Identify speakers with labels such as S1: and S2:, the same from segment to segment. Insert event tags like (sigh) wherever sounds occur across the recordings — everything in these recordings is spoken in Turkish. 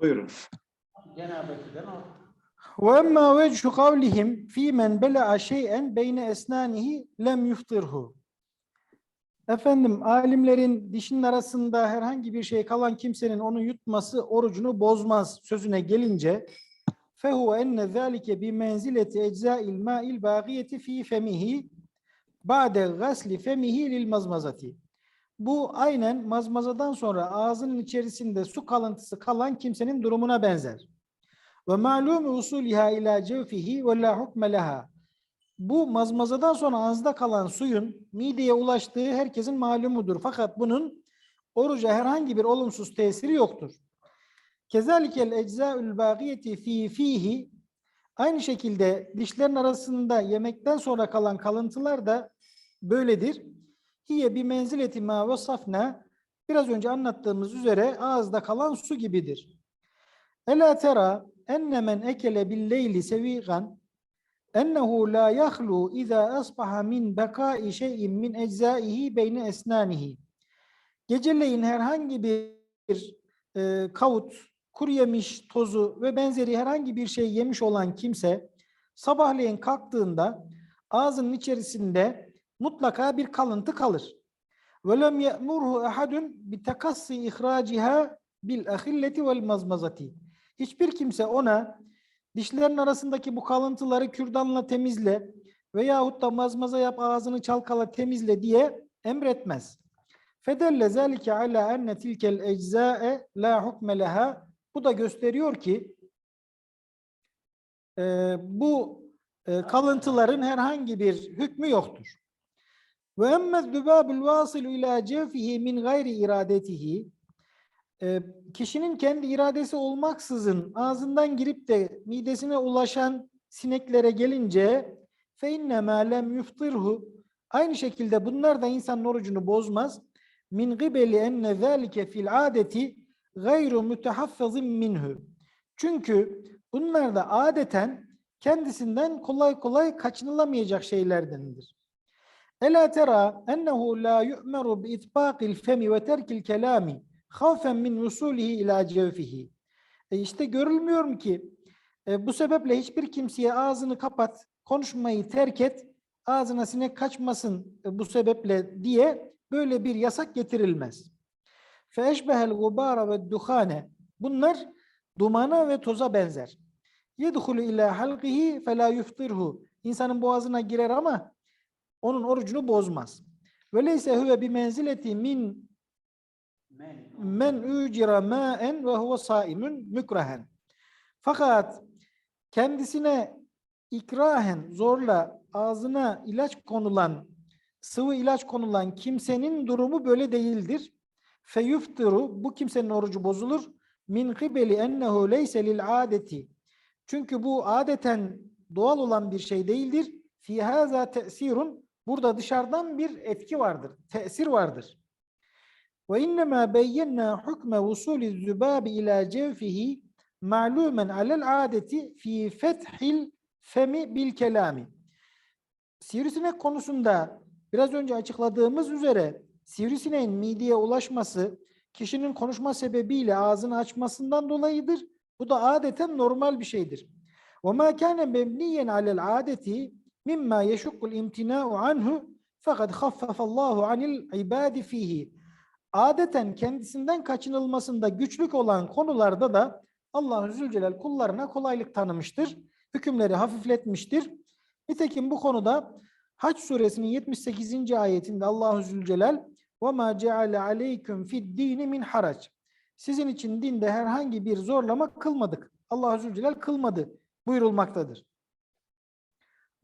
S1: Buyurun.
S2: Cenabetiden o.
S3: وَاَمَّا وَجْهُ قَوْلِهِمْ ف۪ي مَنْ بَلَعَ شَيْئًا بَيْنَ اَسْنَانِهِ lem يُفْطِرْهُ Efendim, alimlerin dişinin arasında herhangi bir şey kalan kimsenin onu yutması orucunu bozmaz sözüne gelince فَهُوَ اَنَّ ذَٰلِكَ بِمَنْزِلَةِ اَجْزَاءِ الْمَاءِ الْبَاقِيَةِ ف۪ي فَمِهِ بَعْدَ غَسْلِ فَمِهِ لِلْمَزْمَزَةِ bu aynen mazmazadan sonra ağzının içerisinde su kalıntısı kalan kimsenin durumuna benzer. Ve ma'lum usuliha ila cevfihi ve la hukme leha. Bu mazmazadan sonra ağızda kalan suyun mideye ulaştığı herkesin malumudur. Fakat bunun oruca herhangi bir olumsuz tesiri yoktur. Kezalikel eczaül bagiyeti fi fihi aynı şekilde dişlerin arasında yemekten sonra kalan kalıntılar da böyledir. Hiye bi menzileti ma vasafna biraz önce anlattığımız üzere ağızda kalan su gibidir. Ela tera enne men ekele bil leyli sevigan ennehu la yahlu iza asbaha min bekai şeyin min eczaihi beyne esnanihi. Geceleyin herhangi bir e, kavut, kuru yemiş tozu ve benzeri herhangi bir şey yemiş olan kimse sabahleyin kalktığında ağzının içerisinde mutlaka bir kalıntı kalır. Bi takassi ihraciha bil ahilleti vel mazmazati. Hiçbir kimse ona dişlerin arasındaki bu kalıntıları kürdanla temizle veyahut da mazmaza yap ağzını çalkala temizle diye emretmez. Fedelle zalike ala enne tilkel eczae la hukme leha. Bu da gösteriyor ki e, bu e, kalıntıların herhangi bir hükmü yoktur. Ve emme zübabul vasilu ila cevfihi min gayri iradetihi kişinin kendi iradesi olmaksızın ağzından girip de midesine ulaşan sineklere gelince fe innema lem yuftirhu aynı şekilde bunlar da insanın orucunu bozmaz. Min gibeli enne zalike fil adeti gayru mütehaffazin minhu. Çünkü bunlar da adeten kendisinden kolay kolay kaçınılamayacak şeylerdendir. Ela tera ennehu la yu'meru bi itbaqil femi ve terkil kelami havfen min usulihi ila cevfihi. E işte görülmüyor ki e, bu sebeple hiçbir kimseye ağzını kapat, konuşmayı terk et, ağzına sinek kaçmasın e, bu sebeple diye böyle bir yasak getirilmez. Fe eşbehel gubara ve duhane. Bunlar dumana ve toza benzer. Yedhulu ila halqihi fe la. İnsanın boğazına girer ama onun orucunu bozmaz. Ve leyse huve bi menzileti min
S2: men
S3: ücira ma'en ve huve saimun mükrahen. Fakat kendisine ikrahen zorla ağzına ilaç konulan sıvı ilaç konulan kimsenin durumu böyle değildir. Feyuftiru bu kimsenin orucu bozulur. Min kibeli ennehu leyse lil adeti. Çünkü bu adeten doğal olan bir şey değildir. Fi haza tesirun burada dışarıdan bir etki vardır. Tesir vardır. Ve innemâ beyyennâ hukme vusûli zübâbi ilâ cevfihi ma'lumen alel adeti fi fethil femi bil kelami. Sivrisinek konusunda biraz önce açıkladığımız üzere sivrisineğin mideye ulaşması kişinin konuşma sebebiyle ağzını açmasından dolayıdır. Bu da adeten normal bir şeydir. وَمَا كَانَ مَبْنِيًّا عَلَى الْعَادَةِ mimma yeşukkul imtina'u anhu fakat khaffafallahu anil ibadi fihi. Adeten kendisinden kaçınılmasında güçlük olan konularda da Allah Zülcelal kullarına kolaylık tanımıştır. Hükümleri hafifletmiştir. Nitekim bu konuda Haç suresinin 78. ayetinde Allahu Zülcelal ve ma ceale aleyküm fid dini min harac. Sizin için dinde herhangi bir zorlama kılmadık. Allah Zülcelal kılmadı buyurulmaktadır.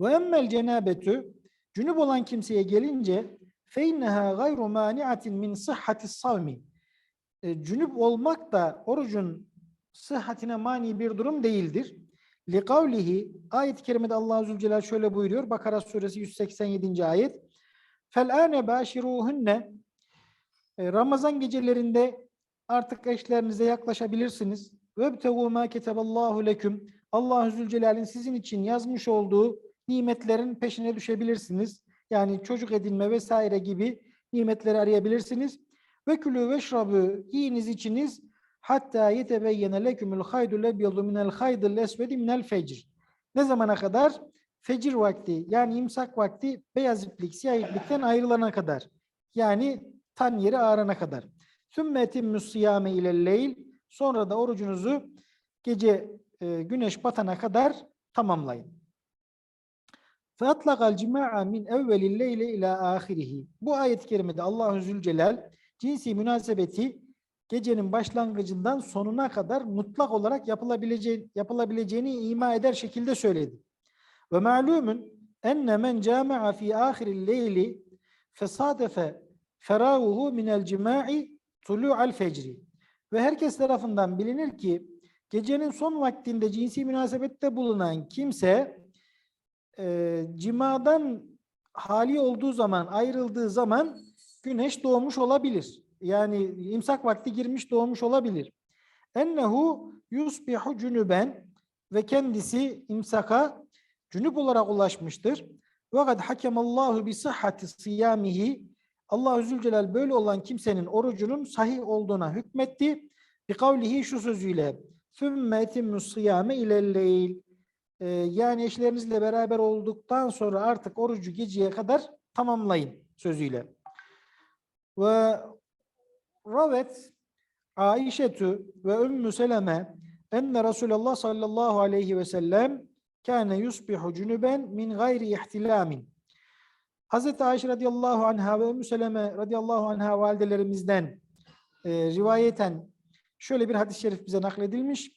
S3: Ve emmel cenabetü cünüp olan kimseye gelince feyneha gayru maniatin min sıhhati savmi. Cünüp olmak da orucun sıhhatine mani bir durum değildir. Li kavlihi ayet-i kerimede Allah Zülcelal şöyle buyuruyor. Bakara suresi 187. ayet. Fel ane başiruhunne Ramazan gecelerinde artık eşlerinize yaklaşabilirsiniz. Vebtegu ma keteballahu leküm. Allah Zülcelal'in sizin için yazmış olduğu nimetlerin peşine düşebilirsiniz. Yani çocuk edinme vesaire gibi nimetleri arayabilirsiniz. Ve külü ve şrabı yiyiniz içiniz hatta yetebeyyene lekümül haydul ebyadu minel haydil esvedi minel fecr. Ne zamana kadar? Fecir vakti yani imsak vakti beyaz iplik siyah iplikten ayrılana kadar. Yani tan yeri ağarana kadar. Sümme etimmüs siyame ilelleyl. Sonra da orucunuzu gece e, güneş batana kadar tamamlayın. فَاَطْلَقَ الْجِمَاعَ min evvelil leyle ila ahirihi. Bu ayet-i kerimede Allahu Zülcelal cinsi münasebeti gecenin başlangıcından sonuna kadar mutlak olarak yapılabileceği, yapılabileceğini ima eder şekilde söyledi. Ve ma'lumun enne men cami'a fi ahiril leyli fesadefe ferahuhu minel cima'i tulu'al fecri. Ve herkes tarafından bilinir ki gecenin son vaktinde cinsi münasebette bulunan kimse e, cimadan hali olduğu zaman, ayrıldığı zaman güneş doğmuş olabilir. Yani imsak vakti girmiş doğmuş olabilir. Ennehu yusbihu cünüben ve kendisi imsaka cünüp olarak ulaşmıştır. Ve kad hakemallahu bi sıhhati siyamihi Allah Zülcelal böyle olan kimsenin orucunun sahih olduğuna hükmetti. Bi kavlihi şu sözüyle. Sümme etimmu siyame ilelleyl. Ee, yani eşlerinizle beraber olduktan sonra artık orucu geceye kadar tamamlayın sözüyle. Ve Ravet Aişetü ve Ümmü Seleme enne Resulullah sallallahu aleyhi ve sellem kâne yusbihu cünüben min gayri ihtilamin. Hazreti Ayşe radıyallahu anha ve Ümmü Seleme radıyallahu anha validelerimizden e, rivayeten şöyle bir hadis-i şerif bize nakledilmiş.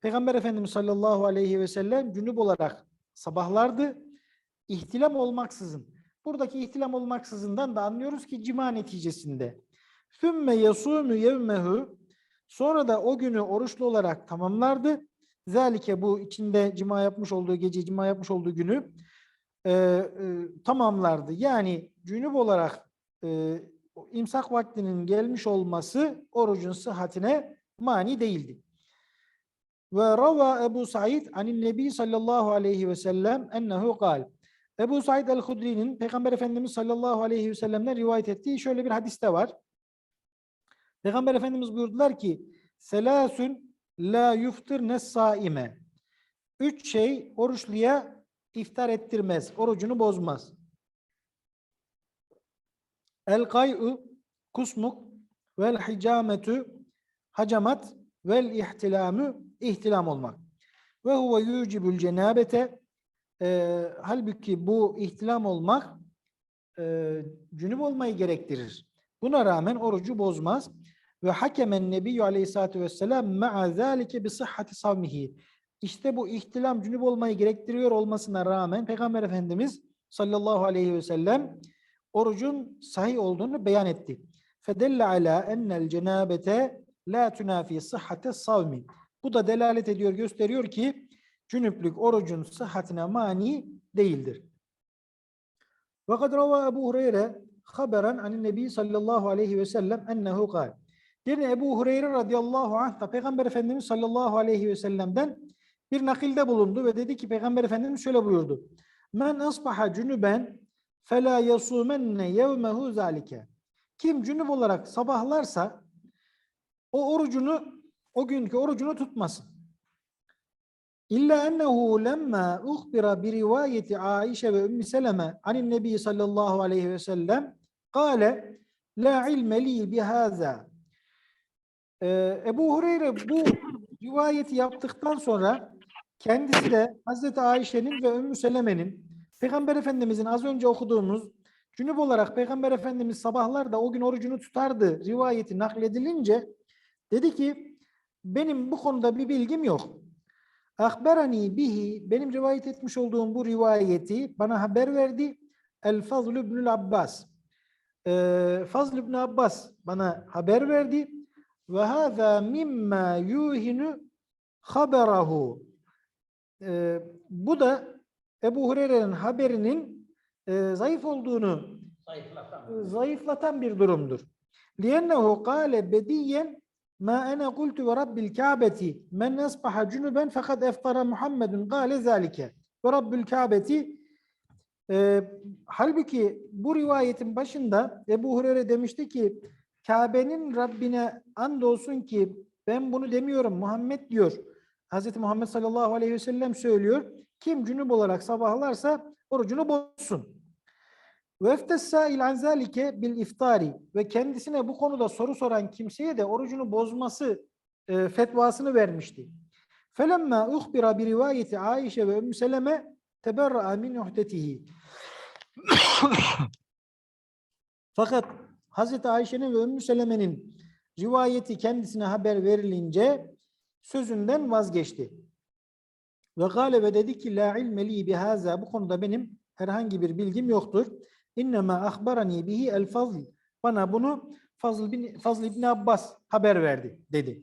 S3: Peygamber Efendimiz sallallahu aleyhi ve sellem cünüp olarak sabahlardı. İhtilam olmaksızın. Buradaki ihtilam olmaksızından da anlıyoruz ki cima neticesinde. Sümme yasumu yevmehu sonra da o günü oruçlu olarak tamamlardı. Zalike bu içinde cima yapmış olduğu gece cima yapmış olduğu günü e, e, tamamlardı. Yani cünüp olarak e, imsak vaktinin gelmiş olması orucun sıhhatine mani değildi. Ve rava Ebu Said anin Nebi sallallahu aleyhi ve sellem ennehu kal. Ebu Said el-Hudri'nin Peygamber Efendimiz sallallahu aleyhi ve sellem'den rivayet ettiği şöyle bir hadiste var. Peygamber Efendimiz buyurdular ki Selasun la yuftir nes saime. Üç şey oruçluya iftar ettirmez, orucunu bozmaz. El kay'u kusmuk vel hicametu hacamat vel ihtilamü ihtilam olmak. Ve huve yucibül cenabete e, halbuki bu ihtilam olmak e, cünüp olmayı gerektirir. Buna rağmen orucu bozmaz. Ve hakemen nebiyyü aleyhissalatü vesselam ma'a zâlike bi sıhhati savmihi. İşte bu ihtilam cünüp olmayı gerektiriyor olmasına rağmen Peygamber Efendimiz sallallahu aleyhi ve sellem orucun sahih olduğunu beyan etti. Fedelle ala ennel cenabete la tunafi sıhhate savmi. Bu da delalet ediyor, gösteriyor ki cünüplük orucun sıhhatine mani değildir. Ve kad rava Ebu Hureyre haberen anin nebi sallallahu aleyhi ve sellem ennehu kal. Yine Ebu Hureyre radıyallahu anh da Peygamber Efendimiz sallallahu aleyhi ve sellem'den bir nakilde bulundu ve dedi ki Peygamber Efendimiz şöyle buyurdu. Men asbaha cünüben fela yasumenne yevmehu zalike. Kim cünüp olarak sabahlarsa o orucunu o günkü orucunu tutmasın. İlla ennehu lemma uhbira bi rivayeti Aişe ve Ümmü Seleme anin Nebi sallallahu aleyhi ve sellem kâle la ilme li bihaza. Ee, Ebu Hureyre bu rivayeti yaptıktan sonra kendisi de Hazreti Ayşe'nin ve Ümmü Seleme'nin Peygamber Efendimizin az önce okuduğumuz cünüp olarak Peygamber Efendimiz sabahlar da o gün orucunu tutardı rivayeti nakledilince dedi ki benim bu konuda bir bilgim yok. Akberani bihi benim rivayet etmiş olduğum bu rivayeti bana haber verdi. El Fazl ibn Abbas. Ee, Fazl ibn Abbas bana haber verdi. Ve hâzâ mimma yuhinu haberahu. Ee, bu da Ebu Hureyre'nin haberinin e, zayıf olduğunu
S2: Zayıflatan.
S3: zayıflatan bir durumdur. لِيَنَّهُ قَالَ بَدِيًّا Ma ana kultu ve rabbil kâbeti men esbaha cünüben fakat eftara Muhammedun gâle zâlike. Ve rabbül kâbeti e, halbuki bu rivayetin başında Ebu Hureyre demişti ki Kabe'nin Rabbine andolsun ki ben bunu demiyorum Muhammed diyor. Hz. Muhammed sallallahu aleyhi ve sellem söylüyor. Kim cünüp olarak sabahlarsa orucunu bozsun. Ve eftes sail an zalike bil iftari ve kendisine bu konuda soru soran kimseye de orucunu bozması e, fetvasını vermişti. Felemma uhbira bi rivayeti Aişe ve Ümmü Seleme teberra'a min uhdetihi. Fakat Hazreti Ayşe'nin ve Ümmü Seleme'nin rivayeti kendisine haber verilince sözünden vazgeçti. Ve gale ve dedi ki la ilme li bihaza bu konuda benim herhangi bir bilgim yoktur. İnnemâ ahbarani bihi el fazl. Bana bunu Fazl bin Fazl ibn Abbas haber verdi dedi.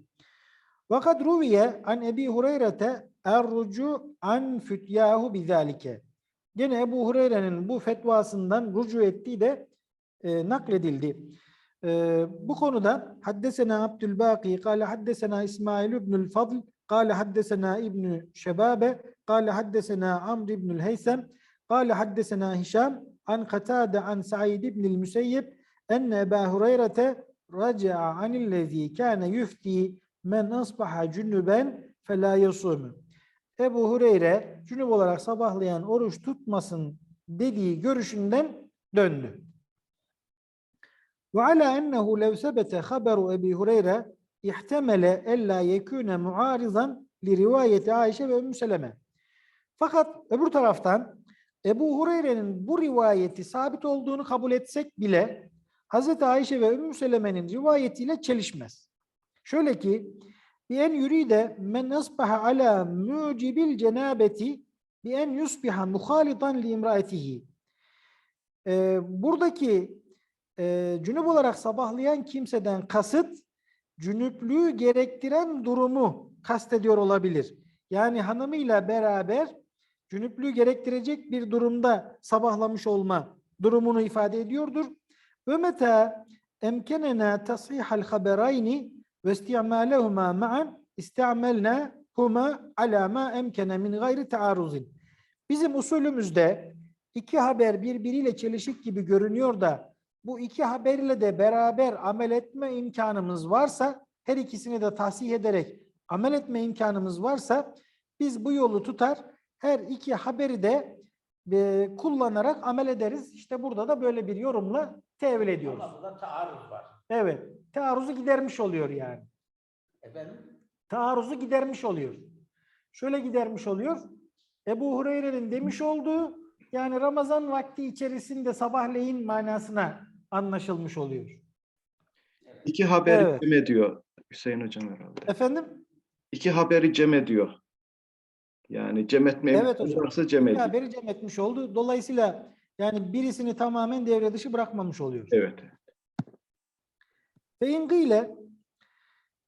S3: Fakat ruviye an Ebi Hureyre'te errucu an fütyahu bizalike. Gene Ebu Hureyre'nin bu fetvasından rucu ettiği de e, nakledildi. E, bu konuda haddesena Abdülbaki kâle haddesena İsmail ibnül Fadl kâle haddesena İbnü Şebabe kâle haddesena Amr ibnül Heysem kâle haddesena Hişam an Katade an Sa'id ibnül Müseyyib enne Ebu Hureyre'te raca'a anillezî kâne yufti men asbaha cünüben felâ yasumu. Ebu Hureyre cünüp olarak sabahlayan oruç tutmasın dediği görüşünden döndü. Ve ala ennehu lev sebete haberu Ebi Hureyre ihtemele ella yekune muarizan li rivayeti Ayşe ve Ümmü Seleme. Fakat öbür taraftan Ebu Hureyre'nin bu rivayeti sabit olduğunu kabul etsek bile Hazreti Ayşe ve Ümmü Seleme'nin rivayetiyle çelişmez. Şöyle ki bi en yuride men asbaha ala mucibil cenabeti bi en yusbiha muhalitan li imraetihi. Ee, buradaki e, cünüp olarak sabahlayan kimseden kasıt cünüplüğü gerektiren durumu kastediyor olabilir. Yani hanımıyla beraber cünüplüğü gerektirecek bir durumda sabahlamış olma durumunu ifade ediyordur. Ve meta emkenena tasihal haberayni ve isti'malehuma ma'an isti'melna huma ala ma emkene min gayri taarruzin. Bizim usulümüzde iki haber birbiriyle çelişik gibi görünüyor da bu iki haberle de beraber amel etme imkanımız varsa her ikisini de tahsih ederek amel etme imkanımız varsa biz bu yolu tutar her iki haberi de e, kullanarak amel ederiz. İşte burada da böyle bir yorumla tevil ediyoruz.
S2: Ama burada taarruz var.
S3: Evet. Taarruzu gidermiş oluyor yani.
S2: Efendim?
S3: Taarruzu gidermiş oluyor. Şöyle gidermiş oluyor. Ebu Hureyre'nin demiş olduğu yani Ramazan vakti içerisinde sabahleyin manasına anlaşılmış oluyor.
S1: İki haberi
S3: Evet.
S1: cem ediyor Hüseyin Hocam herhalde.
S3: Efendim?
S1: İki haberi cem ediyor. Yani cem etme
S3: Evet
S1: varsa cem ediyor.
S3: haberi cem etmiş oldu. Dolayısıyla yani birisini tamamen devre dışı bırakmamış oluyor.
S1: Evet.
S3: Fe in gıyle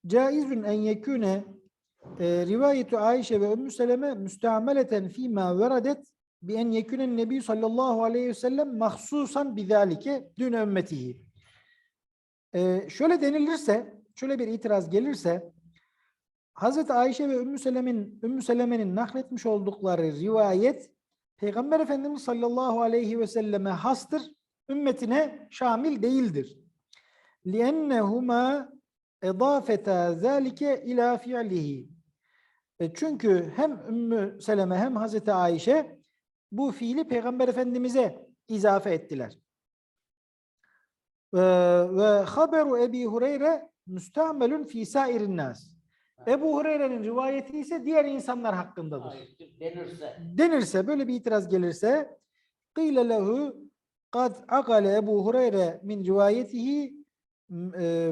S3: caizun en yekune rivayetu Ayşe ve Ümmü Seleme müsteameleten fîmâ veradet bi en yekünen nebi sallallahu aleyhi ve sellem mahsusan bizalike dün ümmetihi. E, şöyle denilirse, şöyle bir itiraz gelirse Hazreti Ayşe ve Ümmü Seleme'nin Ümmü Seleme'nin nakletmiş oldukları rivayet Peygamber Efendimiz sallallahu aleyhi ve selleme hastır, ümmetine şamil değildir. لِأَنَّهُمَا اَضَافَتَا ذَٰلِكَ ila fi'lihi. E Çünkü hem Ümmü Seleme hem Hazreti Ayşe bu fiili Peygamber Efendimiz'e izafe ettiler. Ve, ve haberu Ebi Hureyre müstamelun fi sairin nas. Ebu Hureyre'nin rivayeti ise diğer insanlar hakkındadır
S2: Hayır, denirse.
S3: denirse böyle bir itiraz gelirse qîle lehu kad akale Ebu Hureyre min rivayetihi e,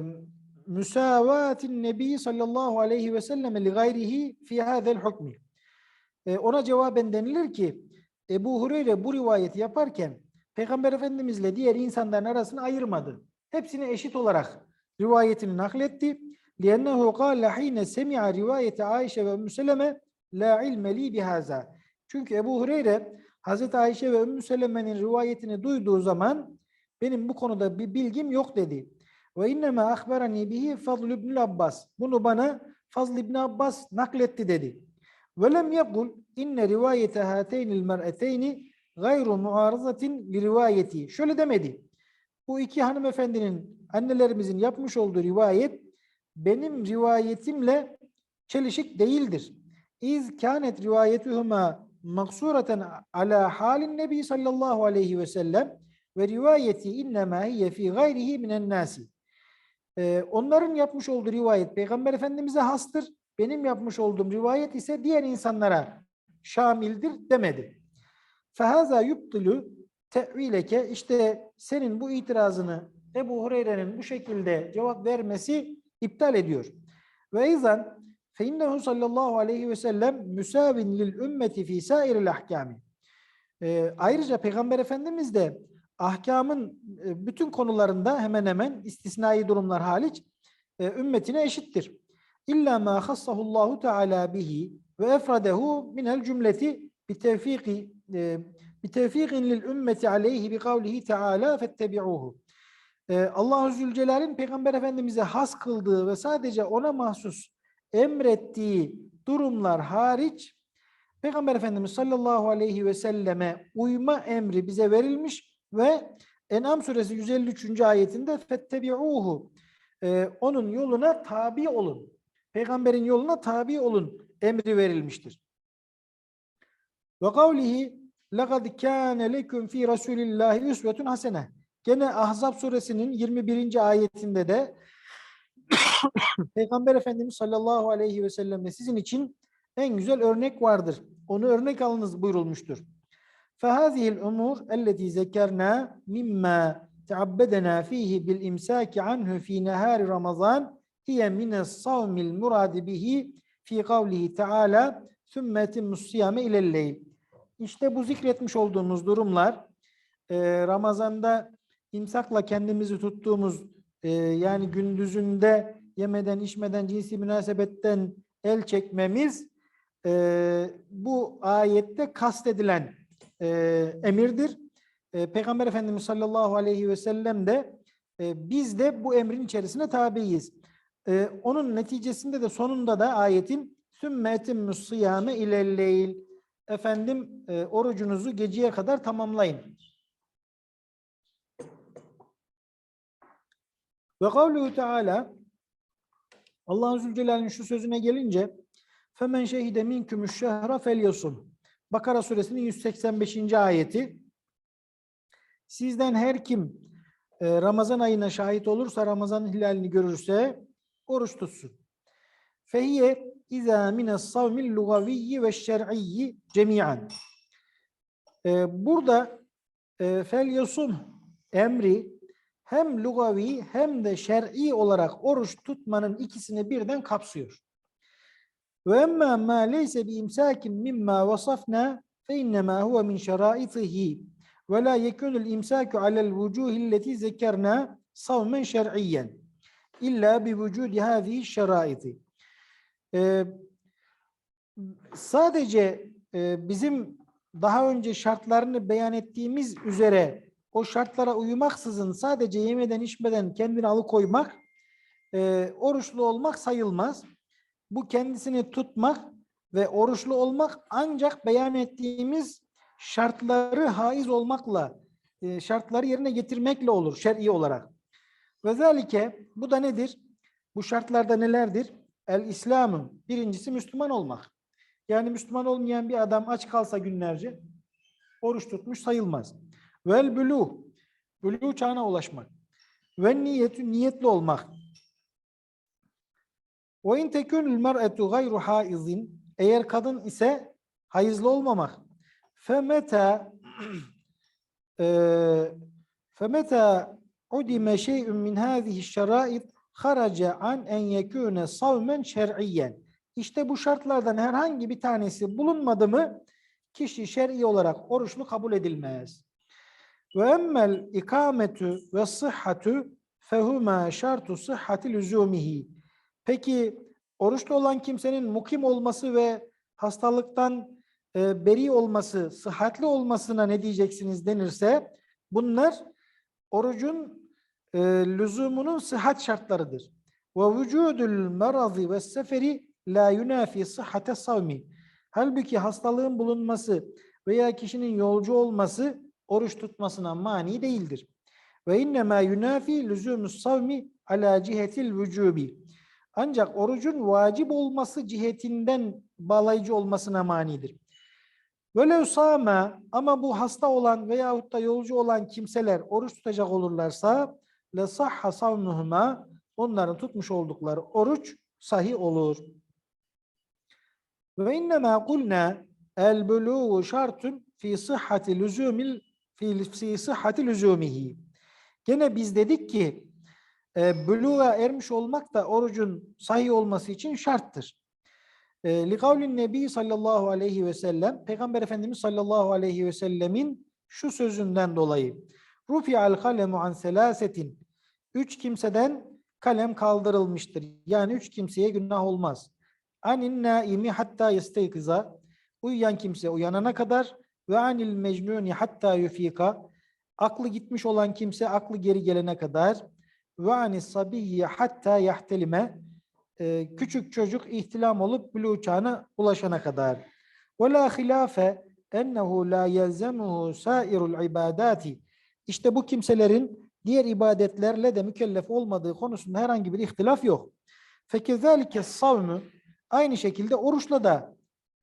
S3: müsavatin nebi sallallahu aleyhi ve sellem li gayrihi fi hadel hukmi. E, Ona cevaben denilir ki Ebu Hureyre bu rivayeti yaparken Peygamber Efendimizle diğer insanların arasını ayırmadı. Hepsini eşit olarak rivayetini nakletti. لِأَنَّهُ قَالَ حِينَ سَمِعَ رِوَايَةَ Ayşe ve Ümmü Seleme la ilme li bihaza. Çünkü Ebu Hureyre Hazreti Ayşe ve Ümmü Seleme'nin rivayetini duyduğu zaman benim bu konuda bir bilgim yok dedi. Ve innema ahberani bihi Fadl ibn Abbas. Bunu bana Fazl ibn Abbas nakletti dedi. Ve lem yekul inne rivayete hateynil mer'eteyni gayru muarızatin li rivayeti. Şöyle demedi. Bu iki hanımefendinin annelerimizin yapmış olduğu rivayet benim rivayetimle çelişik değildir. İz kânet rivayetuhuma maksureten ala halin nebi sallallahu aleyhi ve sellem ve rivayeti innemâ hiye fî gayrihi minen nâsi. Ee, onların yapmış olduğu rivayet Peygamber Efendimiz'e hastır. Benim yapmış olduğum rivayet ise diğer insanlara şamildir demedi. Fehaza yubtilu te'vileke işte senin bu itirazını Ebu Hureyre'nin bu şekilde cevap vermesi iptal ediyor. Ve izan innehu sallallahu aleyhi ve sellem müsavin lil ümmeti fi sairil ahkami. Ee, ayrıca Peygamber Efendimiz de ahkamın e, bütün konularında hemen hemen istisnai durumlar hariç e, ümmetine eşittir. İlla ma hassahullahu teala bihi ve efradehu minel cümleti bi tevfiki bi tevfikin lil ümmeti aleyhi bi kavlihi teala fettebi'uhu Ee, Allah-u Zülcelal'in Peygamber Efendimiz'e has kıldığı ve sadece ona mahsus emrettiği durumlar hariç Peygamber Efendimiz sallallahu aleyhi ve selleme uyma emri bize verilmiş ve En'am suresi 153. ayetinde fettebi'uhu Ee, onun yoluna tabi olun. Peygamberin yoluna tabi olun emri verilmiştir. Ve kavlihi لَقَدْ كَانَ لَكُمْ ف۪ي رَسُولِ اللّٰهِ üsvetun hasene. Gene Ahzab suresinin 21. ayetinde de (coughs) Peygamber Efendimiz sallallahu aleyhi ve sellem'de sizin için en güzel örnek vardır. Onu örnek alınız buyurulmuştur. فَهَذِهِ الْاُمُورِ اَلَّتِي ذَكَرْنَا مِمَّا تَعَبَّدَنَا ف۪يهِ بِالْاِمْسَاكِ عَنْهُ ف۪ي نَهَارِ رَمَضَانِ هِيَ مِنَ الصَّوْمِ الْمُرَادِ بِهِ ف۪ي قَوْلِهِ تَعَالَى ثُمَّ اَتِمُّ الصِّيَامَ اِلَى اللَّيْلِ İşte bu zikretmiş olduğumuz durumlar e, Ramazan'da imsakla kendimizi tuttuğumuz e, yani gündüzünde yemeden içmeden cinsi münasebetten el çekmemiz e, bu ayette kastedilen e, emirdir. E, Peygamber Efendimiz sallallahu aleyhi ve sellem de e, biz de bu emrin içerisine tabiiz. E, onun neticesinde de sonunda da ayetin sümme etimmus sıyame ilelleyl efendim e, orucunuzu geceye kadar tamamlayın. Ve kavluhu teala Allah'ın Zülcelal'in şu sözüne gelince femen şehide minkümüş şehra felyasun Bakara suresinin 185. ayeti Sizden her kim e, Ramazan ayına şahit olursa Ramazan hilalini görürse oruç tutsun. Fehiye izâ mines savmil lugaviyyi ve şer'iyyi cemiyen. E, burada e, felyasum emri hem lugavi hem de şer'i olarak oruç tutmanın ikisini birden kapsıyor. Ve emmâ mâ leyse bi imsâkin mimmâ vasafnâ fe innemâ huve min şerâitihi ve lâ yekûnul imsâku alel vücûhilleti zekernâ savmen şer'iyyen illa bi vücûdi hâzihi şerâiti. Ee, sadece e, bizim daha önce şartlarını beyan ettiğimiz üzere o şartlara uymaksızın sadece yemeden içmeden kendini alıkoymak, e, oruçlu olmak sayılmaz. Bu kendisini tutmak ve oruçlu olmak ancak beyan ettiğimiz şartları haiz olmakla, e, şartları yerine getirmekle olur şer'i olarak. Zalike bu da nedir? Bu şartlarda nelerdir? El İslam'ın birincisi Müslüman olmak. Yani Müslüman olmayan bir adam aç kalsa günlerce oruç tutmuş sayılmaz. Vel buluğ. Buluğ çağına ulaşmak. Ve niyetü niyetli olmak. Ve in tekûnül mer'etu gayru haizin. Eğer kadın ise hayızlı olmamak. Femeta (clears throat) femeta udime şey'ün min hâzihi şerait haraca an en yekûne savmen şer'iyyen. İşte bu şartlardan herhangi bir tanesi bulunmadı mı kişi şer'i olarak oruçlu kabul edilmez. Ve emmel ikametu ve sıhhatu fehuma şartu sıhhati lüzumihi. Peki oruçlu olan kimsenin mukim olması ve hastalıktan e, beri olması, sıhhatli olmasına ne diyeceksiniz denirse bunlar orucun e, lüzumunun sıhhat şartlarıdır. Ve vücudul merazi ve seferi la yunafi sıhhate. Halbuki hastalığın bulunması veya kişinin yolcu olması oruç tutmasına mani değildir. Ve innema yunafi lüzumus savmi ala cihetil vücubi. Ancak orucun vacip olması cihetinden bağlayıcı olmasına manidir. Velev sâme ama bu hasta olan veyahut da yolcu olan kimseler oruç tutacak olurlarsa le sahha savnuhuma onların tutmuş oldukları oruç sahih olur. Ve innemâ kulna el buluğu şartun fi sıhhati lüzumil fi, sıhhati lüzumihi. Gene biz dedik ki e, buluğa ermiş olmak da orucun sahih olması için şarttır. E, Li kavlin Nebi sallallahu aleyhi ve sellem Peygamber Efendimiz sallallahu aleyhi ve sellemin şu sözünden dolayı Rufi'al kalemu an selasetin Üç kimseden kalem kaldırılmıştır. Yani üç kimseye günah olmaz. Anin naimi hatta yesteykiza uyuyan kimse uyanana kadar ve anil mecnuni hatta yufika aklı gitmiş olan kimse aklı geri gelene kadar ve anis sabiyye hatta yahtelime e, küçük çocuk ihtilam olup buluğ çağına ulaşana kadar. Ve la hilafe ennehu la yelzemuhu sairul ibadati. İşte bu kimselerin diğer ibadetlerle de mükellef olmadığı konusunda herhangi bir ihtilaf yok. Fekezalike savmü aynı şekilde oruçla da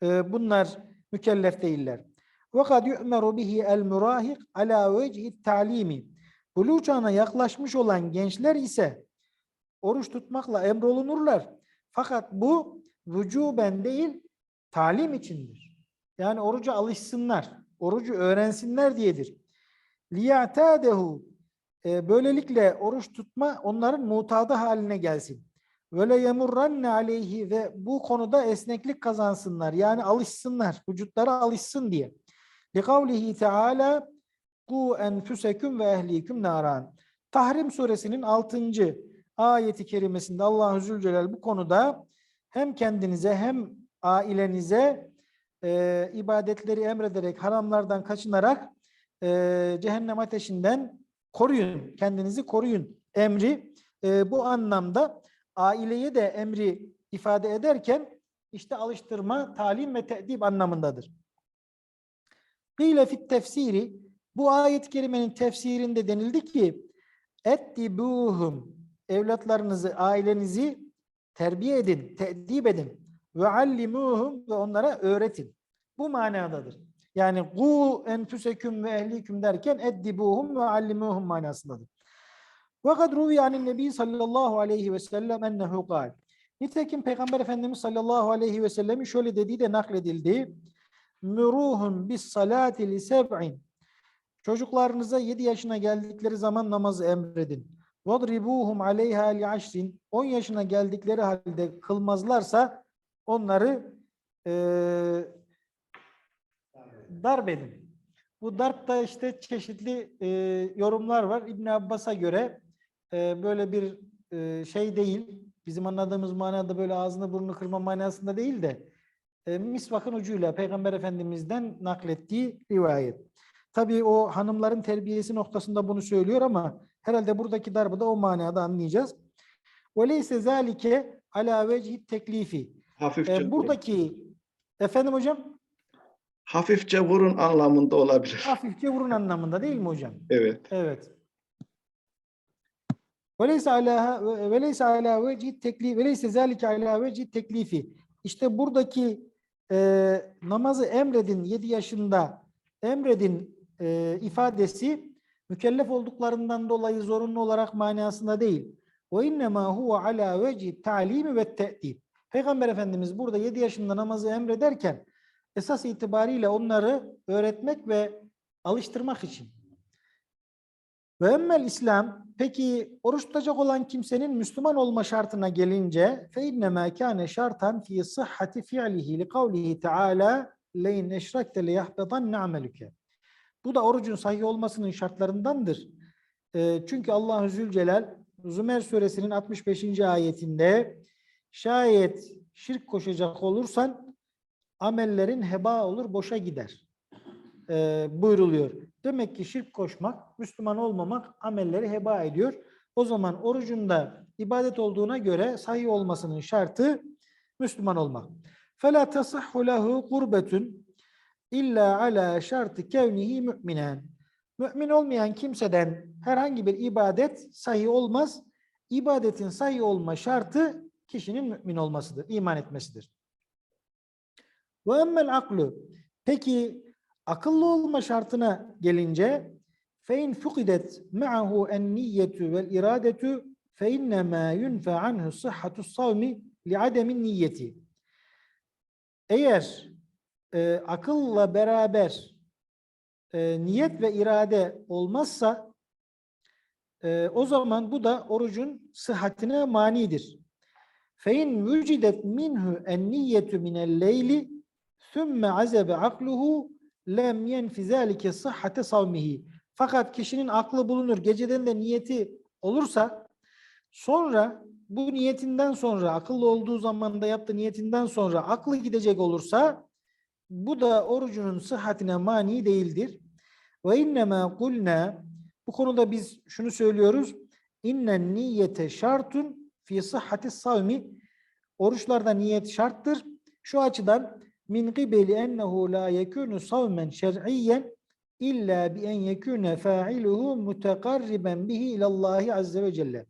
S3: e, bunlar mükellef değiller. Yu'meru bihi el murahik ala vecihi ta'limi. Buluğ çağına yaklaşmış olan gençler ise oruç tutmakla emrolunurlar. Fakat bu vücuben değil talim içindir. Yani oruca alışsınlar, orucu öğrensinler diyedir. Liya'tadehu e, böylelikle oruç tutma onların mutadı haline gelsin. Böyle yemurranne aleyhi ve bu konuda esneklik kazansınlar. Yani alışsınlar, vücutlara alışsın diye. Teala ku enfuseküm ve ehliküm naran. Tahrim suresinin 6. ayeti kerimesinde Allahu Zülcelal bu konuda hem kendinize hem ailenize e, ibadetleri emrederek haramlardan kaçınarak e, cehennem ateşinden koruyun, kendinizi koruyun emri e, bu anlamda aileye de emri ifade ederken işte alıştırma, talim ve te'dib anlamındadır. Kıyle fit tefsiri bu ayet-i kerimenin tefsirinde denildi ki ettibuhum evlatlarınızı, ailenizi terbiye edin, te'dib edin ve allimuhum ve onlara öğretin. Bu manadadır. Yani gu enfuseküm ve ehliküm derken eddibuhum ve allimuhum manasındadır. Ve kad ruvi anin nebi sallallahu aleyhi ve sellem ennehu kal. Nitekim Peygamber Efendimiz sallallahu aleyhi ve sellemin şöyle dediği de nakledildi. Müruhun bis salati li seb'in. Çocuklarınıza 7 yaşına geldikleri zaman namazı emredin. Vadribuhum aleyha li aşrin. 10 yaşına geldikleri halde kılmazlarsa onları eee darp edin. Bu darpta işte çeşitli e, yorumlar var. İbn Abbas'a göre e, böyle bir e, şey değil. Bizim anladığımız manada böyle ağzını burnunu kırma manasında değil de e, misvakın ucuyla Peygamber Efendimiz'den naklettiği rivayet. Tabii o hanımların terbiyesi noktasında bunu söylüyor ama herhalde buradaki darbı da o manada anlayacağız. وَلَيْسَ ذَٰلِكَ عَلَى وَجْهِ teklifi.
S1: Hafifçe,
S3: E,
S1: vurun.
S3: buradaki efendim hocam
S1: hafifçe vurun anlamında olabilir.
S3: hafifçe vurun anlamında değil mi hocam?
S1: Evet.
S3: Evet. Veleyse ala veleyse ala veci teklifi veleyse zalike ala veci teklifi. İşte buradaki e, namazı emredin 7 yaşında emredin e, ifadesi mükellef olduklarından dolayı zorunlu olarak manasında değil. Ve innema huve ala veci ta'limi ve te'dib. Peygamber Efendimiz burada 7 yaşında namazı emrederken esas itibariyle onları öğretmek ve alıştırmak için. Ve emmel İslam peki oruç tutacak olan kimsenin Müslüman olma şartına gelince fe innemâ kâne şartan fî sıhhati fi'lihi li kavlihi teâlâ leyn eşrekte leyahbedanne amelüke. Bu da orucun sahih olmasının şartlarındandır. Ee, çünkü Allahu Zülcelal Zümer suresinin 65. ayetinde şayet şirk koşacak olursan amellerin heba olur, boşa gider e, buyruluyor. Demek ki şirk koşmak, Müslüman olmamak amelleri heba ediyor. O zaman orucunda ibadet olduğuna göre sahih olmasının şartı Müslüman olmak. فَلَا تَصِحُّ لَهُ قُرْبَةٌ illa ala şartı kevnihi müminen. Mümin olmayan kimseden herhangi bir ibadet sahih olmaz. İbadetin sahih olma şartı kişinin mümin olmasıdır, iman etmesidir. Ve emmel aklu. Peki akıllı olma şartına gelince فَاِنْ فُقِدَتْ مَعَهُ النِّيَّةُ وَالْاِرَادَةُ فَاِنَّمَا يُنْفَ عَنْهُ صِحَّةُ الصَّوْمِ لِعَدَمِ النِّيَّةِ Eğer e, akılla beraber e, niyet ve irade olmazsa e, o zaman bu da orucun sıhhatine manidir. فَاِنْ وُجِدَتْ مِنْهُ النِّيَّةُ مِنَ اللَّيْلِ ثُمَّ عَزَبَ عَقْلُهُ lem yenfi zâlike sıhhate savmihi. Fakat kişinin aklı bulunur, geceden de niyeti olursa sonra bu niyetinden sonra akıllı olduğu zamanda yaptığı niyetinden sonra aklı gidecek olursa bu da orucunun sıhhatine mani değildir. Ve innemâ kulnâ bu konuda biz şunu söylüyoruz. İnnen niyete şartun fi sıhhati savmi oruçlarda niyet şarttır. Şu açıdan min qibeli ennehu la yekunu savmen şer'iyyen illa bi en yekune fa'iluhu mutekarriben bihi ilallahi azze ve celle.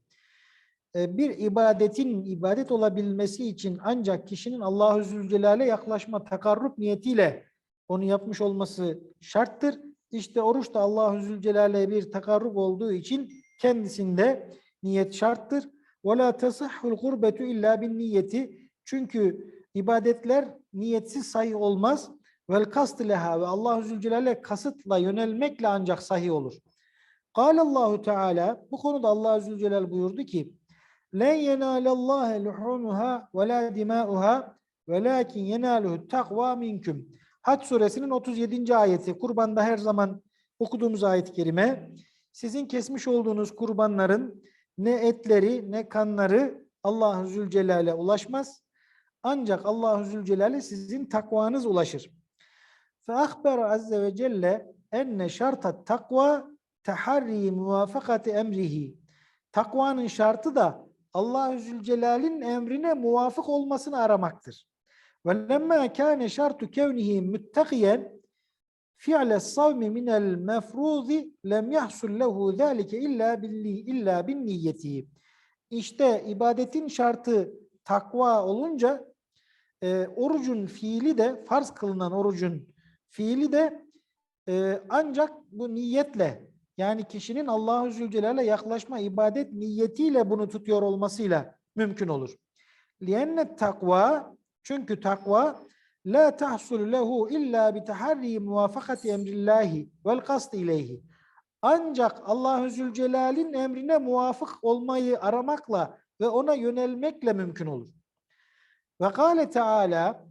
S3: E, Bir ibadetin ibadet olabilmesi için ancak kişinin Allahu Zülcelal'e yaklaşma takarrub niyetiyle onu yapmış olması şarttır. İşte oruç da Allahu Zülcelal'e bir takarrub olduğu için kendisinde niyet şarttır. La tasahhul gurbetu illa bin. Çünkü ibadetler niyetsiz sayı olmaz. Vel kast leha ve Allahu Zülcelal'e kasıtla yönelmekle ancak sahi olur. Kâl Allahu Teala bu konuda Allah Zülcelal buyurdu ki: "Len yenalallaha luhunuha ve la dimauha velakin yenaluhu takva minkum." Hac suresinin 37. ayeti. Kurbanda her zaman okuduğumuz ayet-i kerime. Sizin kesmiş olduğunuz kurbanların ne etleri ne kanları Allah'ın Zülcelal'e ulaşmaz. Ancak Allahu Zülcelal'e sizin takvanız ulaşır. Fe ahbara azze ve celle enne şartat takva teharri muvafakati emrihi. Takvanın şartı da Allahu Zülcelal'in emrine muvafık olmasını aramaktır. Ve lemmâ kâne şartu kevnihi müttakiyen fi'le savmi minel mefruzi lem yahsul lehu zâlike illa billi illa bin niyeti. İşte ibadetin şartı takva olunca e, orucun fiili de farz kılınan orucun fiili de e, ancak bu niyetle yani kişinin Allahu Zülcelal'e yaklaşma ibadet niyetiyle bunu tutuyor olmasıyla mümkün olur. Lienne takva çünkü takva la tahsul lehu illa bi taharri muvafakati emrillahi vel kast ileyhi. Ancak Allahu Zülcelal'in emrine muvafık olmayı aramakla ve ona yönelmekle mümkün olur. Ve kâle Teala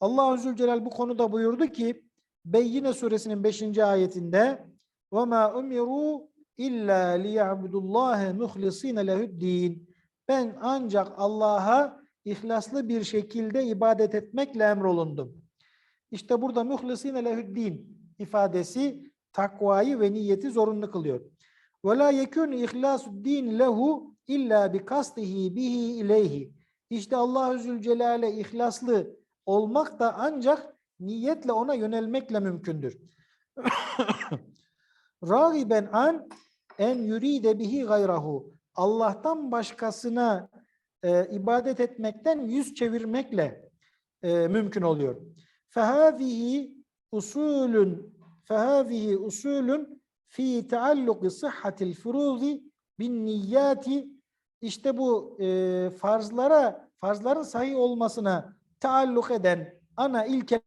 S3: Allahu Zülcelal bu konuda buyurdu ki Beyyine suresinin 5. ayetinde ve ma umiru illa liya'budullaha muhlisina lehu'd-din. Ben ancak Allah'a ihlaslı bir şekilde ibadet etmekle emrolundum. İşte burada muhlisine lehu'd-din ifadesi takvayı ve niyeti zorunlu kılıyor. Ve la yekun ihlasu din lehu illa bi kastihi bihi ileyhi. İşte Allahu Zülcelal'e ihlaslı olmak da ancak niyetle ona yönelmekle mümkündür. (coughs) Ragiben an en yuride bihi gayrahu. Allah'tan başkasına e, ibadet etmekten yüz çevirmekle e, mümkün oluyor. Fehâzihi usulün fehâzihi usulün fi taalluki sıhhatil furuzi bin niyyati işte bu e, farzlara farzların sahih olmasına taalluk eden ana ilke